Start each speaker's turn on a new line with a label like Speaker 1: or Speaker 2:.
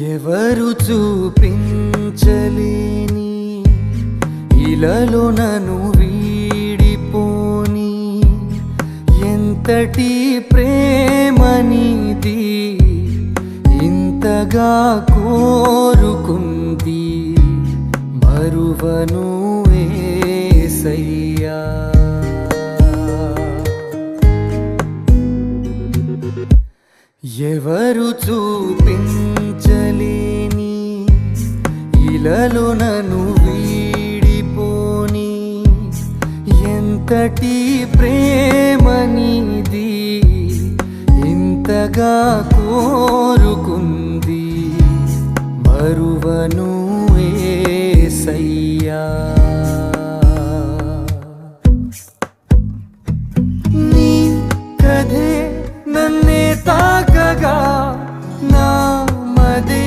Speaker 1: ఎవరు చూపించలేని ఇలలో నన్ను వీడిపోని. ఎంతటి ప్రేమనిది ఇంతగా కోరుకుంది. మరువను ఏ ఎవరు చూపించలేని ఇలలో నను వీడిపోని. ఎంతటి ప్రేమనిది ఇంతగా కోరుకుంది. మరువను ఏసయ్యా. నీ కథే నన్నే తా